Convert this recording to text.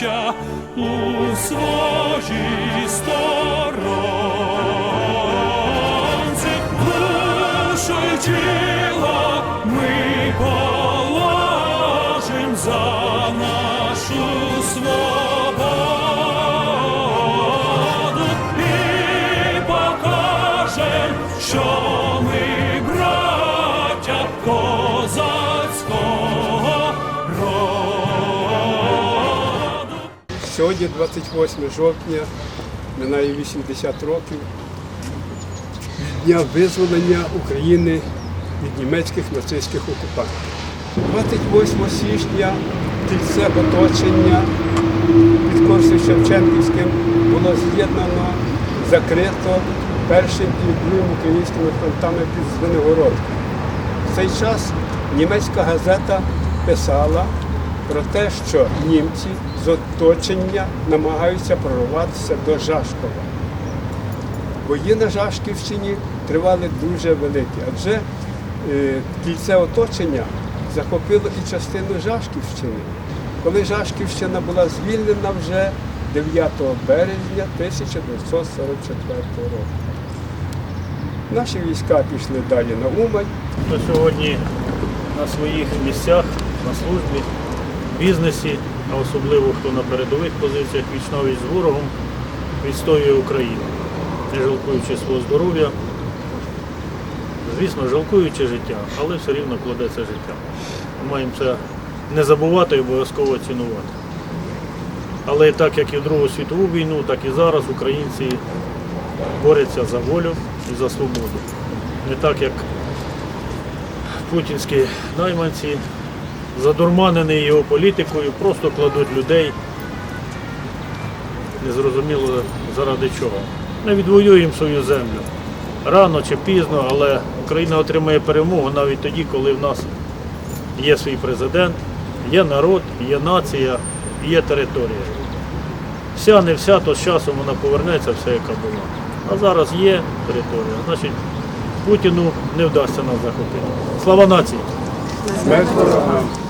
браття, у своїй сторонці, душу й ми положим за нашу Сьогодні 28 жовтня, минає 80 років дня визволення України від німецьких нацистських окупантів. 28 січня кільце оточення під Корсом Шевченківським було з'єднано, закрито першим і другим українськими фронтами під Звенигородкою. В цей час німецька газета писала про те, що німці з оточення намагаються прорватися до Жашкова. Бої на Жашківщині тривали дуже великі, адже е, кільце оточення захопило і частину Жашківщини. Коли Жашківщина була звільнена вже 9 березня 1944 року. Наші війська пішли далі на Умань. сьогодні на своїх місцях, на службі, бізнесі, а особливо хто на передових позиціях вічновіч з ворогом відстоює Україну, не жалкуючи свого здоров'я, звісно, жалкуючи життя, але все рівно кладеться життя. Ми маємо це не забувати і обов'язково цінувати. Але так як і в Другу світову війну, так і зараз українці борються за волю і за свободу. Не так, як путінські найманці, задурманені його політикою, просто кладуть людей. Незрозуміло заради чого. Ми відвоюємо свою землю. Рано чи пізно, але Україна отримає перемогу навіть тоді, коли в нас є свій президент, є народ, є нація, є територія. Вся не вся, то з часом вона повернеться, вся яка була. А зараз є територія, значить Путіну не вдасться нас захопити. Слава нації! Смерть ворогам!